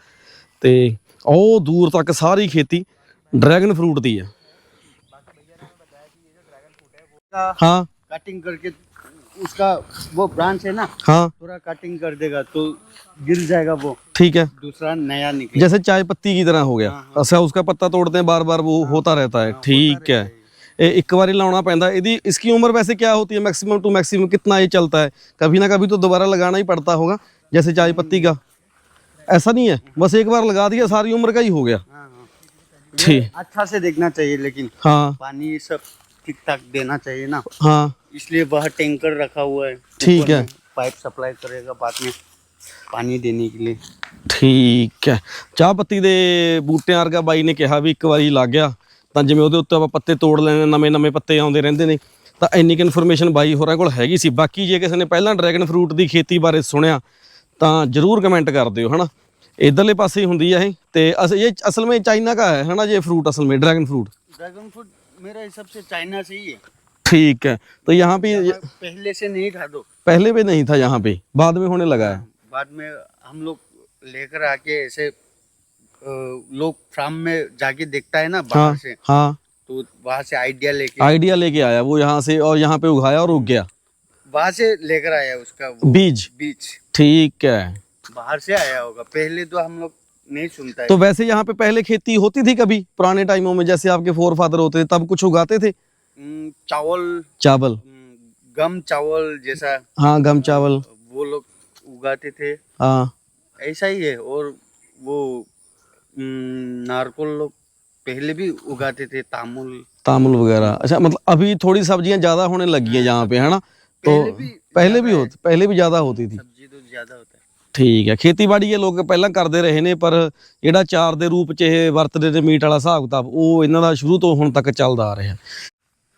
ਤੇ ਉਹ ਦੂਰ ਤੱਕ ਸਾਰੀ ਖੇਤੀ ਡਰੈਗਨ ਫਰੂਟ ਦੀ ਹੈ ਹਾਂ। ਕਟਿੰਗ ਕਰਕੇ उसका वो ब्रांच है ना हाँ। थोड़ा कटिंग कर देगा तो गिर जाएगा वो। ठीक है। दूसरा नया निकले जैसे चाय पत्ती की तरह हो गया। हाँ, हाँ। अच्छा उसका पत्ता तोड़ते हैं बार बार वो हाँ, होता रहता है। हाँ, ठीक है। ए, एक बार लाना पैदा। यदि इसकी उम्र वैसे क्या होती है? मैक्सिमम टू मैक्सिमम कितना ये चलता है? कभी ना कभी तो दोबारा लगाना ही पड़ता होगा जैसे चाय हम्म। पत्ती का। ऐसा नहीं है। बस एक बार लगा दिया सारी उम्र का ही हो गया। हाँ, हाँ। ठीक। अच्छा से देखना चाहिए लेकिन हाँ। पानी सब ठीक ठाक देना चाहिए ना। हाँ। इसलिए वह टैंकर रखा हुआ है ठीक ऊपर है। में पाइप सप्लाई करेगा बाद में पानी देने के लिए ਠੀਕ ਹੈ ਚਾਹ ਪੱਤੀ ਦੇ ਬੂਟਿਆਂ ਵਰਗਾ ਬਾਈ ਨੇ ਕਿਹਾ ਵੀ ਇੱਕ ਵਾਰੀ ਲੱਗ ਗਿਆ ਤਾਂ ਜਿਵੇਂ ਉਹਦੇ ਉੱਤੇ ਆਪਾਂ ਪੱਤੇ ਤੋੜ ਲੈਣੇ ਨਵੇਂ ਨਵੇਂ ਪੱਤੇ ਆਉਂਦੇ ਰਹਿੰਦੇ ਨੇ ਤਾਂ ਇੰਨੀ ਕੁ ਇਨਫੋਰਮੇਸ਼ਨ ਬਾਈ ਹੋਰਾਂ ਕੋਲ ਹੈਗੀ ਸੀ ਬਾਕੀ ਜੇ ਕਿਸੇ ਨੇ ਪਹਿਲਾਂ ਡਰੈਗਨ ਫਰੂਟ ਦੀ ਖੇਤੀ ਬਾਰੇ ਸੁਣਿਆ ਤਾਂ ਜਰੂਰ ਕਮੈਂਟ ਕਰ ਦਿਓ ਹਨਾ ਇਧਰਲੇ ਪਾਸੇ ਹੀ ਹੁੰਦੀ ਆ ਇਹ ਤੇ ਅਸ ਇਹ ਅਸਲ ਵਿੱਚ ਚਾਈਨਾ ਦਾ ਹੈ ਹਨਾ ये फ्रूट असल में ड्रैगन फ्रूट ड्रैगन फ्रूट मेरे हिसाब से चाइना से ही है ठीक है। तो यहाँ पे पहले से नहीं था तो। पहले भी नहीं था यहाँ पे बाद में होने लगा है। बाद में हम लोग लेकर आके ऐसे लोग फार्म में जाके देखता है ना बाहर हाँ से। हाँ। तो वहाँ से आइडिया लेके आइडिया लेके आया वो यहाँ से और यहाँ पे उगाया और उग गया। वहाँ से लेकर आया उसका बीज। बीज। ठीक है। बाहर से आया होगा। पहले तो हम लोग नहीं सुनता है। तो वैसे यहाँ पे पहले खेती होती थी कभी पुराने टाइमों में जैसे आपके फोर फादर होते थे तब कुछ उगाते थे? चावल चावल हम्म, गम चावल जैसा हाँ गम चावल वो लोग उगाते थे हाँ ऐसा ही है और वो हम्म, नारकोल लोग पहले भी उगाते थे तामुल तामुल वगैरह अच्छा मतलब अभी थोड़ी सब्जियां ज्यादा होने लगी हैं यहाँ पे है ना तो पहले भी पहले भी होती पहले भी ज्यादा होती थी सब्जी तो ज्यादा होता है ਠੀਕ ਹੈ ਖੇਤੀਬਾੜੀ ਇਹ ਲੋਕ ਪਹਿਲਾਂ ਕਰਦੇ ਰਹੇ ਨੇ ਪਰ ਜਿਹੜਾ ਚਾਰ ਦੇ ਰੂਪ ਚ ਇਹ ਵਰਤਦੇ ਨੇ ਮੀਟ ਵਾਲਾ ਹਿਸਾਬ ਕਿਤਾਬ ਉਹ ਇਹਨਾਂ ਦਾ ਸ਼ੁਰੂ ਤੋਂ ਹੁਣ ਤੱਕ ਚੱਲਦਾ ਆ ਰਿਹਾ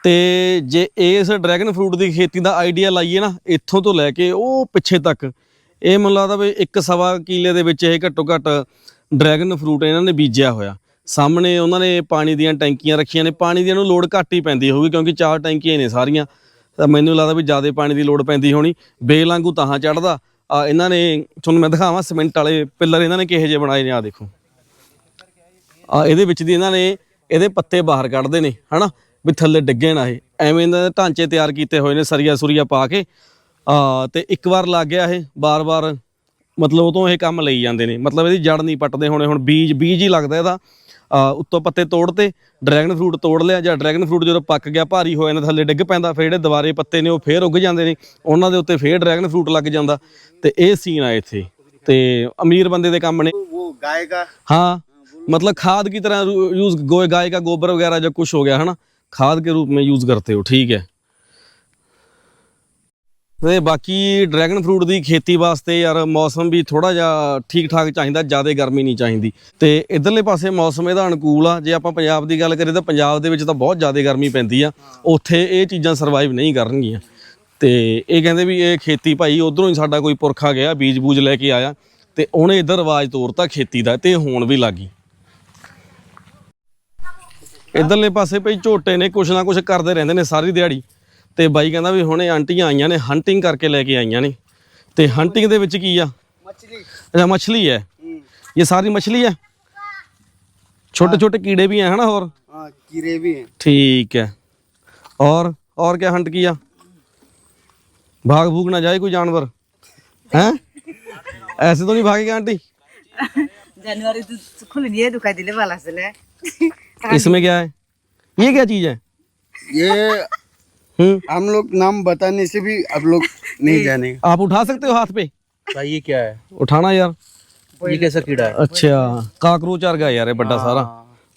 ਤੇ ਜੇ ਇਸ ਡਰੈਗਨ ਫਰੂਟ ਦੀ ਖੇਤੀ ਦਾ ਆਈਡੀਆ ਲਾਈਏ ਨਾ, ਇੱਥੋਂ ਤੋਂ ਲੈ ਕੇ ਉਹ ਪਿੱਛੇ ਤੱਕ, ਇਹ ਮੈਨੂੰ ਲੱਗਦਾ ਵੀ ਇੱਕ ਸਵਾ ਕਿਲੇ ਦੇ ਵਿੱਚ ਇਹ ਘੱਟੋ ਘੱਟ ਡਰੈਗਨ ਫਰੂਟ ਇਹਨਾਂ ਨੇ ਬੀਜਿਆ ਹੋਇਆ। ਸਾਹਮਣੇ ਉਹਨਾਂ ਨੇ ਪਾਣੀ ਦੀਆਂ ਟੈਂਕੀਆਂ ਰੱਖੀਆਂ ਨੇ, ਪਾਣੀ ਦੀ ਇਹਨੂੰ ਲੋੜ ਘੱਟ ਹੀ ਪੈਂਦੀ ਹੋਊਗੀ ਕਿਉਂਕਿ ਚਾਰ ਟੈਂਕੀਆਂ ਨੇ ਸਾਰੀਆਂ। ਤਾਂ ਮੈਨੂੰ ਲੱਗਦਾ ਵੀ ਜ਼ਿਆਦਾ ਪਾਣੀ ਦੀ ਲੋੜ ਪੈਂਦੀ ਹੋਣੀ। ਬੇਲਾਂਗੂ ਤਾਹਾਂ ਚੜਦਾ। ਆ, ਇਹਨਾਂ ਨੇ, ਤੁਹਾਨੂੰ ਮੈਂ ਦਿਖਾਵਾਂ ਸੀਮੈਂਟ ਵਾਲੇ ਪਿੱਲਰ ਇਹਨਾਂ ਨੇ ਕਿਹੋ ਜਿਹੇ ਬਣਾਏ ਨੇ ਆ ਦੇਖੋ। ਆ, ਇਹਦੇ ਵਿੱਚ ਦੀ ਇਹਨਾਂ ਨੇ, ਇਹਦੇ ਪੱਤੇ ਬਾਹਰ ਕੱਢਦੇ ਨੇ, ਹਨਾ? ਵੀ ਥੱਲੇ ਡਿੱਗੇ ਨਾ ਇਹ। ਐਵੇਂ ਦੇ ਢਾਂਚੇ ਤਿਆਰ ਕੀਤੇ ਹੋਏ ਨੇ ਸਰੀਆ ਸੁਰੀਆ ਪਾ ਕੇ। ਆ ਤੇ ਇੱਕ ਵਾਰ ਲੱਗ ਗਿਆ ਇਹ ਬਾਰ-ਬਾਰ ਮਤਲਬ ਉਹ ਤੋਂ ਇਹ ਕੰਮ ਲਈ ਜਾਂਦੇ ਨੇ। ਮਤਲਬ ਇਹਦੀ ਜੜ ਨਹੀਂ ਪੱਟਦੇ ਹੋਣੇ ਹੁਣ ਬੀਜ ਬੀਜ ਹੀ ਲੱਗਦਾ ਇਹਦਾ। ਉੱਤੋਂ ਪੱਤੇ ਤੋੜ ਤੇ ਡਰੈਗਨ ਫਰੂਟ ਤੋੜ ਲਿਆ ਜਾਂ ਡਰੈਗਨ ਫਰੂਟ ਜਦੋਂ ਪੱਕ ਗਿਆ ਭਾਰੀ ਹੋ ਜਾਂਦਾ ਥੱਲੇ ਡਿੱਗ ਪੈਂਦਾ ਫਿਰ ਜਿਹੜੇ ਦੁਬਾਰੇ ਪੱਤੇ ਨੇ ਉਹ ਫੇਰ ਉੱਗ ਜਾਂਦੇ ਨੇ। ਉਹਨਾਂ ਦੇ ਉੱਤੇ ਫੇਰ ਡਰੈਗਨ ਫਰੂਟ ਲੱਗ ਜਾਂਦਾ। ਤੇ ਇਹ ਸੀਨ ਆ ਇੱਥੇ। ਤੇ ਅਮੀਰ ਬੰਦੇ ਦੇ ਕੰਮ ਨੇ। ਉਹ ਗਾਏ ਹਾਂ ਮਤਲਬ ਖਾਦ ਕੀ ਤਰ੍ਹਾਂ ਯੂਜ਼ ਗੋਏ ਗਾਏ ਗੋਬਰ ਵਗੈਰਾ ਜਾਂ ਕੁਝ ਹੋ ਗਿਆ ਹਨਾ? खाद के रूप में यूज करते हो ठीक है ਤੇ ਬਾਕੀ ਡਰੈਗਨ ਫਰੂਟ ਦੀ ਖੇਤੀ ਵਾਸਤੇ ਯਾਰ ਮੌਸਮ ਵੀ ਥੋੜਾ ਜਿਹਾ ਠੀਕ ਠਾਕ ਚਾਹੀਦਾ ਜ਼ਿਆਦਾ ਗਰਮੀ ਨਹੀਂ ਚਾਹੀਦੀ ਤੇ ਇਧਰਲੇ ਪਾਸੇ ਮੌਸਮ ਇਹਦਾ ਅਨੁਕੂਲ ਆ ਜੇ ਆਪਾਂ ਪੰਜਾਬ ਦੀ ਗੱਲ ਕਰੀਏ ਤਾਂ ਪੰਜਾਬ ਦੇ ਵਿੱਚ ਤਾਂ ਬਹੁਤ ਜ਼ਿਆਦਾ ਗਰਮੀ ਪੈਂਦੀ ਆ ਉੱਥੇ ਇਹ ਚੀਜ਼ਾਂ ਸਰਵਾਈਵ ਨਹੀਂ ਕਰਨਗੀਆਂ ਤੇ ਇਹ ਕਹਿੰਦੇ ਵੀ ਇਹ ਖੇਤੀ ਭਾਈ ਉਧਰੋਂ ਹੀ ਸਾਡਾ ਕੋਈ ਪੁਰਖਾ ਗਿਆ ਬੀਜ ਬੂਜ ਲੈ ਕੇ ਆਇਆ ਤੇ ਉਹਨੇ ਇਧਰ ਰਿਵਾਜ ਤੋਰਤਾ ਖੇਤੀ ਦਾ ਤੇ ਹੋਣ ਵੀ ਲੱਗੀ ਇਧਰਲੇ ਪਾਸੇ ਭਈ ਝੋਟੇ ਨੇ ਕੁਛ ਨਾ ਕੁਛ ਕਰਦੇ ਰਹਿੰਦੇ ਨੇ ਸਾਰੀ ਦਿਹਾੜੀ। ਤੇ ਬਾਈ ਕਹਿੰਦਾ ਵੀ ਹੁਣੇ ਆਂਟੀਆਂ ਆਈਆਂ ਨੇ ਹੰਟਿੰਗ ਕਰਕੇ ਲੈ ਕੇ ਆਈਆਂ ਨੇ। ਤੇ ਹੰਟਿੰਗ ਦੇ ਵਿੱਚ ਕੀ ਆ? ਮੱਛਲੀ। ਅੱਛਾ ਮੱਛਲੀ ਹੈ। ਇਹ ਸਾਰੀ ਮੱਛਲੀ ਹੈ? ਛੋਟੇ ਛੋਟੇ ਕੀੜੇ ਵੀ ਹੈ ਹਨਾ ਹੋਰ? ਹਾਂ ਕੀੜੇ ਵੀ ਹੈ। ਠੀਕ ਹੈ। ਔਰ ਔਰ ਕੀ ਹੰਟ ਕੀਆ ਭਾਗ ਭੂਗ ਨਾ ਜਾਏ ਕੋਈ ਜਾਨਵਰ। ਹੈ? ਐਸੇ ਤੋਂ नहीं भागेगा आंटी जानवर तो खुल नहीं है दुखा दिले वाला से ले इसमें क्या है? ये क्या चीज़ है? ये हम्म। हम लोग नाम बताने से भी आप लोग नहीं *laughs* जाने आप उठा सकते हो हाथ पे? भाई ये क्या है? उठाना यार। ये कैसा कीड़ा है? अच्छा काकरोच आ गया यार ये बड़ा सारा।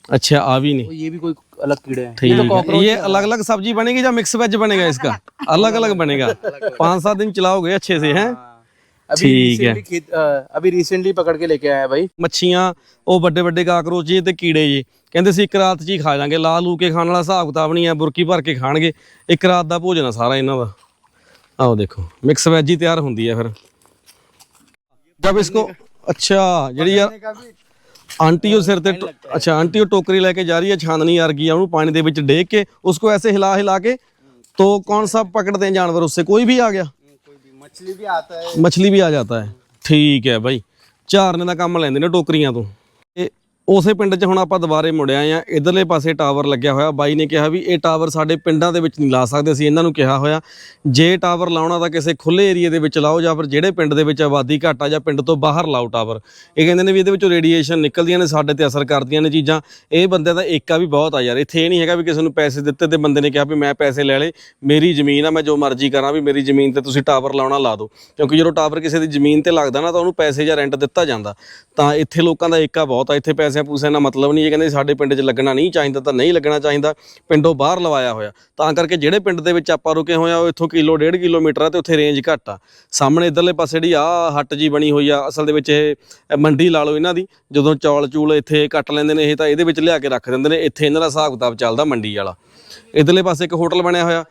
अच्छा आ भी नहीं। ये भी कोई अलग कीड़े हैं। ठीक है। ये अलग अलग सब्ज़ी बनेगी या मिक्स वेज बनेगा इसका? *laughs* अलग अलग बनेगा पाँच सात दिन चलाओगे अच्छे से हैं। अभी ठीक है recently खेत अ, अभी रिसेंटली पकड़ के लेके आया है भाई ਮੱਛੀਆਂ ਉਹ ਵੱਡੇ ਵੱਡੇ ਕਾਕਰੋਚ ਜੀ ਤੇ ਕੀੜੇ ਜੀ ਕਹਿੰਦੇ ਸੀ ਇੱਕ ਰਾਤ 'ਚ ਹੀ ਖਾ ਜਾਾਂਗੇ ਲਾ ਲੂ ਕੇ ਖਾਣ ਵਾਲਾ ਹਿਸਾਬ ਕਿਤਾਬ ਨਹੀਂ ਆ ਬੁਰਕੀ ਭਰ ਕੇ ਖਾਣਗੇ ਇੱਕ ਰਾਤ ਦਾ ਭੋਜਨ ਆ ਸਾਰਾ ਇਹਨਾਂ ਦਾ ਆਓ ਦੇਖੋ ਮਿਕਸ ਵੈਜ ਹੀ ਤਿਆਰ ਹੁੰਦੀ ਹੈ ਫਿਰ ਜਦ ਇਸਕੋ ਅੱਛਾ ਜਿਹੜੀ ਯਾਰ ਆਂਟੀ ਉਹ ਸਿਰ ਤੇ ਟੋ- ਅੱਛਾ ਆਂਟੀ ਉਹ ਟੋਕਰੀ ਲੈ ਕੇ ਜਾ ਰਹੀ ਹੈ ਛਾਨਣੀ ਆ ਗਈ ਆ ਉਹਨੂੰ ਪਾਣੀ ਦੇ ਵਿੱਚ ਡੇਕ ਕੇ ਉਸਕੋ ਐਸੇ ਹਿਲਾ ਹਿਲਾ ਕੇ तो कौन सा पकड़ते हैं जानवर उससे कोई भी आ गया कोई भी मछली भी आता है ਮੱਛਲੀ ਵੀ ਆ ਜਾਂਦਾ ਹੈ ਠੀਕ ਹੈ ਬਾਈ ਝਾਰਨੇ ਦਾ ਕੰਮ ਲੈਂਦੇ ਨੇ ਟੋਕਰੀਆਂ ਤੋਂ ਇਹ ਉਸੇ ਪਿੰਡ 'ਚ ਹੁਣ ਆਪਾਂ ਦੁਬਾਰੇ ਮੁੜ ਆਏ ਆ ਇਧਰਲੇ ਪਾਸੇ ਟਾਵਰ ਲੱਗਿਆ ਹੋਇਆ। ਬਾਈ ਨੇ ਕਿਹਾ ਵੀ ਇਹ ਟਾਵਰ ਸਾਡੇ ਪਿੰਡਾਂ ਦੇ ਵਿੱਚ ਨਹੀਂ ਲਾ ਸਕਦੇ ਅਸੀਂ, ਇਹਨਾਂ ਨੂੰ ਕਿਹਾ ਹੋਇਆ। ਜੇ ਟਾਵਰ ਲਾਉਣਾ ਤਾਂ ਕਿਸੇ ਖੁੱਲੇ ਏਰੀਆ ਦੇ ਵਿੱਚ ਲਾਓ ਜਾਂ ਫਿਰ ਜਿਹੜੇ ਪਿੰਡ ਦੇ ਵਿੱਚ ਆਬਾਦੀ ਘੱਟ ਆ ਜਾਂ ਪਿੰਡ ਤੋਂ ਬਾਹਰ ਲਾਓ ਟਾਵਰ। ਇਹ ਕਹਿੰਦੇ ਨੇ ਵੀ ਇਹਦੇ ਵਿੱਚੋਂ ਰੇਡੀਏਸ਼ਨ ਨਿਕਲਦੀਆਂ ਨੇ, ਸਾਡੇ ਤੇ ਅਸਰ ਕਰਦੀਆਂ ਨੇ ਚੀਜ਼ਾਂ। ਇਹ ਬੰਦੇ ਦਾ ਏਕਾ ਵੀ ਬਹੁਤ ਆ ਯਾਰ। ਇੱਥੇ ਇਹ ਨਹੀਂ ਹੈਗਾ ਵੀ ਕਿਸੇ ਨੂੰ ਪੈਸੇ ਦਿੱਤੇ ਤੇ ਬੰਦੇ ਨੇ ਕਿਹਾ ਵੀ ਮੈਂ ਪੈਸੇ ਲੈ ਲਏ, ਮੇਰੀ ਜ਼ਮੀਨ ਆ, ਮੈਂ ਜੋ ਮਰਜ਼ੀ ਕਰਾਂ ਵੀ ਮੇਰੀ ਜ਼ਮੀਨ ਤੇ ਤੁਸੀਂ ਟਾਵਰ ਲਾਉਣਾ ਲਾ ਦਿਓ। ਕਿਉਂਕਿ ਜਦੋਂ ਟਾਵਰ ਕਿਸੇ ਦੀ ਜ਼ਮੀਨ ਤੇ ਲੱਗਦਾ ਨਾ, ਤਾਂ ਉਹਨੂੰ ਪੈਸੇ ਜਾਂ ਰੈਂਟ ਦਿੱਤਾ ਜਾਂਦਾ। ਤਾਂ ਇੱਥੇ ਲੋਕਾਂ ਦਾ ਏਕਾ ਬਹੁਤ ਆ। ਇੱਥੇ ਪੈਸੇ ਪੈਸਿਆਂ ਪੂਸਿਆਂ ਦਾ ਮਤਲਬ ਨਹੀਂ, ਇਹ ਕਹਿੰਦੇ ਸਾਡੇ ਪਿੰਡ 'ਚ ਲੱਗਣਾ ਨਹੀਂ ਚਾਹੀਦਾ ਤਾਂ ਨਹੀਂ ਲੱਗਣਾ ਚਾਹੀਦਾ, ਪਿੰਡੋਂ ਬਾਹਰ ਲਵਾਇਆ ਹੋਇਆ। ਤਾਂ ਕਰਕੇ ਜਿਹੜੇ ਪਿੰਡ ਦੇ ਵਿੱਚ ਆਪਾਂ ਰੁਕੇ ਹੋਏ ਆ, ਉਹ ਇੱਥੋਂ ਕਿਲੋ, ਡੇਢ ਕਿਲੋਮੀਟਰ ਆ ਤੇ ਉੱਥੇ ਰੇਂਜ ਘੱਟ ਆ। ਸਾਹਮਣੇ ਇਧਰਲੇ ਪਾਸੇ ਜਿਹੜੀ ਆ ਹੱਟ ਜੀ ਬਣੀ ਹੋਈ ਆ, ਅਸਲ ਦੇ ਵਿੱਚ ਇਹ ਮੰਡੀ ਲਾ ਲਓ ਇਹਨਾਂ ਦੀ, ਜਦੋਂ ਚੌਲ ਚੂਲ ਇੱਥੇ ਕੱਟ ਲੈਂਦੇ ਨੇ, ਇਹ ਤਾਂ ਇਹਦੇ ਵਿੱਚ ਲਿਆ ਕੇ ਰੱਖ ਦਿੰਦੇ ਨੇ, ਇੱਥੇ ਇਹਨਾਂ ਦਾ ਹਿਸਾਬ ਕਿਤਾਬ ਚੱਲਦਾ ਮੰਡੀ ਵਾਲਾ। ਇਧਰਲੇ ਪਾਸੇ ਇੱਕ ਹੋਟਲ ਬਣਿਆ ਹੋਇਆ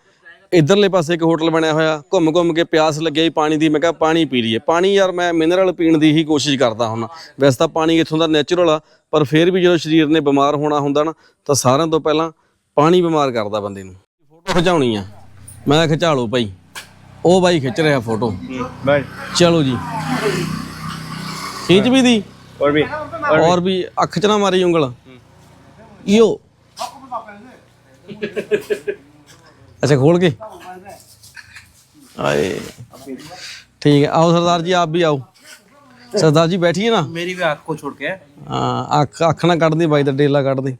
ਇਧਰਲੇ ਪਾਸੇ ਇੱਕ ਹੋਟਲ ਬਣਿਆ ਹੋਇਆ ਘੁੰਮ ਘੁੰਮ ਕੇ ਪਿਆਸ ਲੱਗੇ ਪਾਣੀ ਦੀ ਮੈਂ ਕਿਹਾ ਪਾਣੀ ਪੀ ਲਈਏ। ਪਾਣੀ ਯਾਰ ਮੈਂ ਮਿਨਰਲ ਪੀਣ ਦੀ ਹੀ ਕੋਸ਼ਿਸ਼ ਕਰਦਾ ਹੁਣ ਵੈਸੇ ਤਾਂ ਪਾਣੀ ਇੱਥੋਂ ਦਾ ਨੇਚਰਲ ਆ ਪਰ ਫਿਰ ਵੀ ਜਦੋਂ ਸਰੀਰ ਨੇ ਬਿਮਾਰ ਹੋਣਾ ਹੁੰਦਾ ਨਾ ਤਾਂ ਸਾਰਿਆਂ ਤੋਂ ਪਹਿਲਾਂ ਪਾਣੀ ਬਿਮਾਰ ਕਰਦਾ ਬੰਦੇ ਨੂੰ। ਫੋਟੋ ਖਿਚਾਉਣੀ ਆ। ਮੈਂ ਖਿਚਾ ਲਓ ਭਾਈ। ਉਹ ਬਾਈ ਖਿੱਚ ਰਿਹਾ ਫੋਟੋ। ਚਲੋ ਜੀ। ਖਿੱਚ ਵੀ ਦੀ। ਔਰ ਵੀ ਔਰ ਵੀ। ਅੱਖ ਚ ਨਾ ਮਾਰੀ ਉਂਗਲ। ਯੋ अच्छा खोल के आए ठीक है आओ सरदार जी आप भी आओ सरदार जी बैठिए ना मेरी भी आँख को छोड़ के ਹਾਂ ਅੱਖ ਅੱਖ ਨਾ ਕੱਢ ਦੇ ਬਾਈ ਦਾ ਡੇਲਾ ਕੱਢ ਦੇ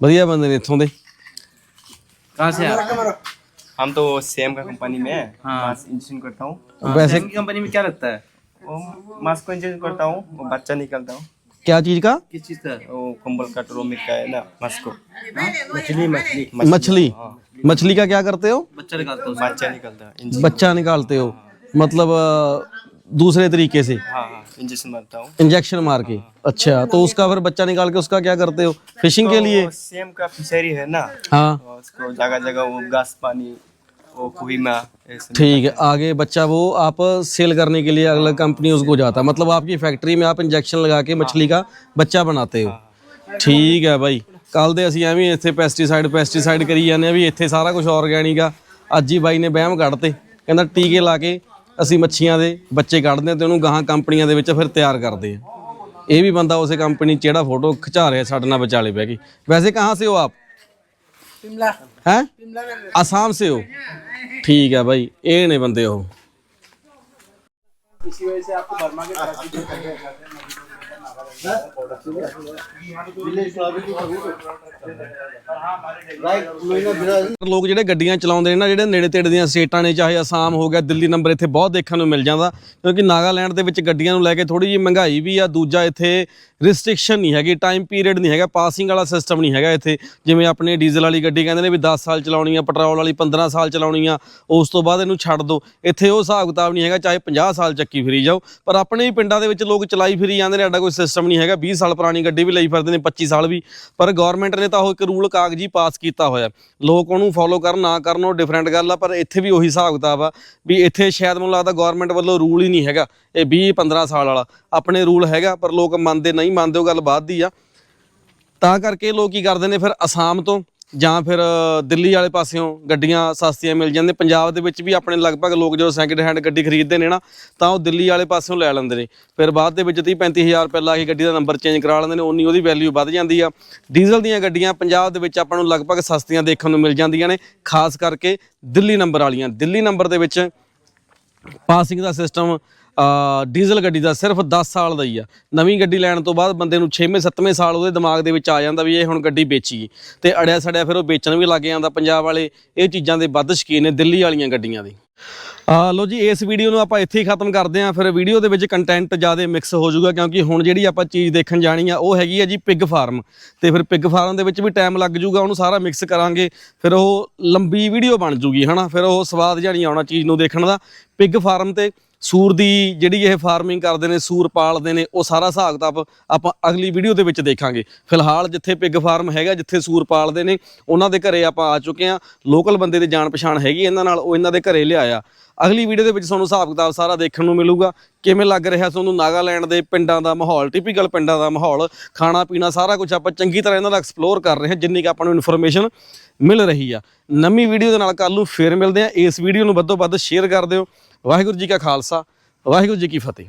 ਵਧੀਆ ਬੰਦੇ ਨੇ ਇੱਥੋਂ ਦੇ कहाँ से आप हम तो सेम का कंपनी में है मास्क इंजेक्शन करता हूँ वैसे की कंपनी में क्या लगता है वो मास्क को इंजेक्शन करता हूँ वो बच्चा निकलता हूँ क्या चीज का किस चीज़ का वो कंबल का ट्रोमिक का है ना मास्क को मछली मछली मछली मछली का क्या करते हो बच्चा निकालता हूँ बच्चा निकलता है बच्चा निकालते हो मतलब अ, दूसरे तरीके से हाँ हाँ इंजेक्शन मारता हूँ इंजेक्शन मार के अच्छा तो उसका फिर बच्चा निकाल के उसका क्या करते हो फिशिंग के लिए वो सेम का फिशरी है ना हाँ और उसको जगह जगह वो घास पानी ठीक है आगे बच्चा वो आप सेल करने के लिए अलग कंपनियों को जाता है मतलब आपकी फैक्ट्री में आप इंजेक्शन लगा के मछली का ਬੱਚਾ ਬਣਾਤੇ ਹੋ। ਠੀਕ ਹੈ ਬਾਈ ਕੱਲ ਦੇ ਅਸੀਂ ਐਵੇਂ ਇੱਥੇ ਪੈਸਟੀਸਾਈਡ ਪੈਸਟੀਸਾਈਡ ਕਰੀ ਜਾਂਦੇ ਆ ਵੀ ਇੱਥੇ ਸਾਰਾ ਕੁਝ ਆਰਗੈਨਿਕ ਆ। ਅੱਜ ਹੀ ਬਾਈ ਨੇ ਵਹਿਮ ਕੱਢਤੇ। ਕਹਿੰਦਾ ਟੀਕੇ ਲਾ ਕੇ ਅਸੀਂ ਮੱਛੀਆਂ ਦੇ ਬੱਚੇ ਕੱਢਦੇ ਆ ਤੇ ਉਹਨੂੰ ਗਾਹਾਂ ਕੰਪਨੀਆਂ ਦੇ ਵਿੱਚ ਫਿਰ ਤਿਆਰ ਕਰਦੇ ਆ ਇਹ ਵੀ ਬੰਦਾ ਉਸੇ ਕੰਪਨੀ ਚ ਜਿਹੜਾ ਫੋਟੋ ਖਿਚਾ ਰਿਹਾ ਸਾਡੇ ਨਾਲ ਵਿਚਾਲੇ ਬਹਿ ਕੇ। ਵੈਸੇ ਕਹਾਂ हैं आसाम से हो ठीक है भाई ये ने बंदे हो ਲੋਕ ਜਿਹੜੇ ਗੱਡੀਆਂ ਚਲਾਉਂਦੇ ਨੇ ਨਾ, ਜਿਹੜੇ ਨੇੜੇ ਤੇੜੇ ਦੀਆਂ ਸਟੇਟਾਂ ਨੇ, ਚਾਹੇ ਅਸਾਮ ਹੋ ਗਿਆ, ਦਿੱਲੀ ਨੰਬਰ ਇੱਥੇ ਬਹੁਤ ਦੇਖਣ ਨੂੰ ਮਿਲ ਜਾਂਦਾ, ਕਿਉਂਕਿ ਨਾਗਾਲੈਂਡ ਦੇ ਵਿੱਚ ਗੱਡੀਆਂ ਨੂੰ ਲੈ ਕੇ ਥੋੜੀ ਜਿਹੀ ਮਹਿੰਗਾਈ ਵੀ ਆ, ਦੂਜਾ ਇੱਥੇ ਰਿਸਟ੍ਰਿਕਸ਼ਨ ਨਹੀਂ ਹੈਗੀ ਟਾਈਮ ਪੀਰੀਅਡ ਨਹੀਂ ਹੈਗਾ ਪਾਸਿੰਗ ਵਾਲਾ ਸਿਸਟਮ ਨਹੀਂ ਹੈਗਾ ਇੱਥੇ। ਜਿਵੇਂ ਆਪਣੇ ਡੀਜ਼ਲ ਵਾਲੀ ਗੱਡੀ ਕਹਿੰਦੇ ਨੇ ਵੀ 10 ਸਾਲ ਚਲਾਉਣੀ ਆ ਪੈਟਰੋਲ ਵਾਲੀ 15 ਸਾਲ ਚਲਾਉਣੀ ਆ, ਉਸ ਤੋਂ ਬਾਅਦ ਇਹਨੂੰ ਛੱਡ ਦਿਓ ਇੱਥੇ ਉਹ ਹਿਸਾਬ ਕਿਤਾਬ ਨਹੀਂ ਹੈਗਾ, ਚਾਹੇ 50 ਸਾਲ ਚੱਕੀ ਫਿਰੀ ਜਾਓ, ਪਰ ਆਪਣੇ ਹੀ ਪਿੰਡਾਂ ਦੇ ਵਿੱਚ ਲੋਕ ਚਲਾਈ ਫਿਰੀ ਜਾਂਦੇ ਨੇ, ਸਾਡਾ ਕੋਈ ਸਿਸਟਮ ਨਹੀਂ ਨਹੀਂ ਹੈਗਾ 20 ਸਾਲ ਪੁਰਾਣੀ ਗੱਡੀ ਵੀ ਲਈ ਫਿਰਦੇ ਨੇ 25 ਸਾਲ ਵੀ। ਪਰ ਗਵਰਨਮੈਂਟ ਨੇ ਤਾਂ ਉਹ ਇੱਕ ਰੂਲ ਕਾਗਜ਼ੀ ਪਾਸ ਕੀਤਾ ਹੋਇਆ। ਲੋਕ ਉਹਨੂੰ ਫੋਲੋ ਕਰਨ, ਨਾ ਕਰਨ, ਉਹ ਡਿਫਰੈਂਟ ਗੱਲ ਆ, ਪਰ ਇੱਥੇ ਵੀ ਉਹੀ ਹਿਸਾਬ ਕਿਤਾਬ ਆ ਵੀ ਇੱਥੇ ਸ਼ਾਇਦ ਮੈਨੂੰ ਲੱਗਦਾ ਗਵਰਨਮੈਂਟ ਵੱਲੋਂ ਰੂਲ ਹੀ ਨਹੀਂ ਹੈਗਾ, ਇਹ 20 15 ਸਾਲ ਵਾਲਾ। ਆਪਣੇ ਰੂਲ ਹੈਗਾ, ਪਰ ਲੋਕ ਮੰਨਦੇ ਨਹੀਂ, ਮੰਨਦੇ ਉਹ ਗੱਲ ਬਾਅਦ ਦੀ ਆ। ਤਾਂ ਕਰਕੇ ਲੋਕ ਕੀ ਕਰਦੇ ਨੇ, ਫਿਰ ਅਸਾਮ ਤੋਂ ਜਾਂ ਫਿਰ ਦਿੱਲੀ ਵਾਲੇ ਪਾਸਿਓਂ ਗੱਡੀਆਂ ਸਸਤੀਆਂ ਮਿਲ ਜਾਂਦੀਆਂ। ਪੰਜਾਬ ਦੇ ਵਿੱਚ ਵੀ ਆਪਣੇ ਲਗਭਗ ਲੋਕ ਜਦੋਂ ਸੈਕਿੰਡ ਹੈਂਡ ਗੱਡੀ ਖਰੀਦਦੇ ਨੇ ਨਾ, ਤਾਂ ਉਹ ਦਿੱਲੀ ਵਾਲੇ ਪਾਸਿਓਂ ਲੈ ਲੈਂਦੇ ਨੇ। ਫਿਰ ਬਾਅਦ ਦੇ ਵਿੱਚ 30 35000 ਰੁਪਏ ਲਾ ਕੇ ਗੱਡੀ ਦਾ ਨੰਬਰ ਚੇਂਜ ਕਰਾ ਲੈਂਦੇ ਨੇ ਉਨੀ ਉਹਦੀ ਵੈਲਿਊ ਵੱਧ ਜਾਂਦੀ ਆ। ਡੀਜ਼ਲ ਦੀਆਂ ਗੱਡੀਆਂ ਪੰਜਾਬ ਦੇ ਵਿੱਚ ਆਪਾਂ ਨੂੰ ਲਗਭਗ ਸਸਤੀਆਂ ਦੇਖਣ ਨੂੰ ਮਿਲ ਜਾਂਦੀਆਂ ਨੇ, ਖਾਸ ਕਰਕੇ ਦਿੱਲੀ ਨੰਬਰ ਵਾਲੀਆਂ। ਦਿੱਲੀ ਨੰਬਰ ਦੇ ਵਿੱਚ ਪਾਸਿੰਗ ਦਾ ਸਿਸਟਮ ਡੀਜ਼ਲ ਗੱਡੀ ਦਾ ਸਿਰਫ 10 ਸਾਲ ਦਾ ਹੀ ਆ। ਨਵੀਂ ਗੱਡੀ ਲੈਣ ਤੋਂ ਬਾਅਦ ਬੰਦੇ ਨੂੰ 6ਵੇਂ 7ਵੇਂ ਸਾਲ ਉਹਦੇ ਦਿਮਾਗ ਦੇ ਵਿੱਚ ਆ ਜਾਂਦਾ ਵੀ ਇਹ ਹੁਣ ਗੱਡੀ ਵੇਚੀਏ ਤੇ ਅੜਿਆ ਸੜਿਆ ਫਿਰ ਉਹ ਵੇਚਣ ਵੀ ਲੱਗ ਜਾਂਦਾ ਪੰਜਾਬ ਵਾਲੇ। ਇਹ ਚੀਜ਼ਾਂ ਦੇ ਵੱਧ ਸ਼ੌਕੀਨ ਨੇ ਦਿੱਲੀ ਵਾਲੀਆਂ ਗੱਡੀਆਂ ਦੇ। ਆ ਲੋ ਜੀ, ਇਸ ਵੀਡੀਓ ਨੂੰ ਆਪਾਂ ਇੱਥੇ ਹੀ ਖਤਮ ਕਰਦੇ ਆਂ। ਫਿਰ ਵੀਡੀਓ ਦੇ ਵਿੱਚ ਕੰਟੈਂਟ ਜ਼ਿਆਦਾ ਮਿਕਸ ਹੋ ਜਾਊਗਾ ਕਿਉਂਕਿ ਹੁਣ ਜਿਹੜੀ ਆਪਾਂ ਚੀਜ਼ ਦੇਖਣ ਜਾਣੀ ਆ, ਉਹ ਹੈਗੀ ਆ ਜੀ ਪਿਗ ਫਾਰਮ ਤੇ ਫਿਰ ਪਿਗ ਫਾਰਮ ਦੇ ਵਿੱਚ ਵੀ ਟਾਈਮ ਲੱਗ ਜਾਊਗਾ, ਉਹਨੂੰ ਸਾਰਾ ਮਿਕਸ ਕਰਾਂਗੇ। ਫਿਰ ਉਹ ਲੰਬੀ ਵੀਡੀਓ ਬਣ ਜੂਗੀ, ਹਨਾ? ਫਿਰ ਉਹ ਸਵਾਦ ਜਿਹਾ ਨਹੀਂ ਆਉਣਾ ਚੀਜ਼ ਨੂੰ ਦੇਖਣ ਦਾ। ਪਿਗ ਫਾਰਮ ਤੇ ਸੂਰ ਦੀ ਜਿਹੜੀ ਇਹ ਫਾਰਮਿੰਗ ਕਰਦੇ ਨੇ, ਸੂਰ ਪਾਲਦੇ ਨੇ, ਉਹ ਸਾਰਾ ਹਿਸਾਬ ਕਿਤਾਬ ਆਪਾਂ ਅਗਲੀ ਵੀਡੀਓ ਦੇ ਵਿੱਚ ਦੇਖਾਂਗੇ। ਫਿਲਹਾਲ ਜਿੱਥੇ ਪਿਗ ਫਾਰਮ ਹੈਗਾ, ਜਿੱਥੇ ਸੂਰ ਪਾਲਦੇ ਨੇ, ਉਹਨਾਂ ਦੇ ਘਰੇ ਆਪਾਂ ਆ ਚੁੱਕੇ ਆ ਲੋਕਲ ਬੰਦੇ ਦੀ ਜਾਣ ਪਛਾਣ ਹੈਗੀ ਇਹਨਾਂ ਨਾਲ, ਉਹ ਇਹਨਾਂ ਦੇ ਘਰੇ ਲਿਆਇਆ। ਅਗਲੀ ਵੀਡੀਓ ਦੇ ਵਿੱਚ ਤੁਹਾਨੂੰ ਹਿਸਾਬ ਕਿਤਾਬ ਸਾਰਾ ਦੇਖਣ ਨੂੰ ਮਿਲੂਗਾ। ਕਿਵੇਂ ਲੱਗ ਰਿਹਾ ਤੁਹਾਨੂੰ ਨਾਗਾਲੈਂਡ ਦੇ ਪਿੰਡਾਂ ਦਾ ਮਾਹੌਲ? ਟਿਪੀਕਲ ਪਿੰਡਾਂ ਦਾ ਮਾਹੌਲ। ਖਾਣਾ, ਪੀਣਾ, ਸਾਰਾ ਕੁਝ ਆਪਾਂ ਚੰਗੀ ਤਰ੍ਹਾਂ ਇਹਨਾਂ ਦਾ ਐਕਸਪਲੋਰ ਕਰ ਰਹੇ ਹਾਂ, ਜਿੰਨੀ ਕਿ ਆਪਾਂ ਨੂੰ ਇਨਫੋਰਮੇਸ਼ਨ ਮਿਲ ਰਹੀ ਆ। ਨਵੀਂ ਵੀਡੀਓ ਦੇ ਨਾਲ ਕੱਲ ਨੂੰ ਫੇਰ ਮਿਲਦੇ ਆ ਇਸ ਵੀਡੀਓ ਨੂੰ ਵੱਧੋ ਵੱਧ ਸ਼ੇਅਰ ਕਰ ਦਿਓ। ਵਾਹਿਗੁਰੂ ਜੀ ਕਾ ਖਾਲਸਾ, ਵਾਹਿਗੁਰੂ ਜੀ ਕੀ ਫਤਿਹ।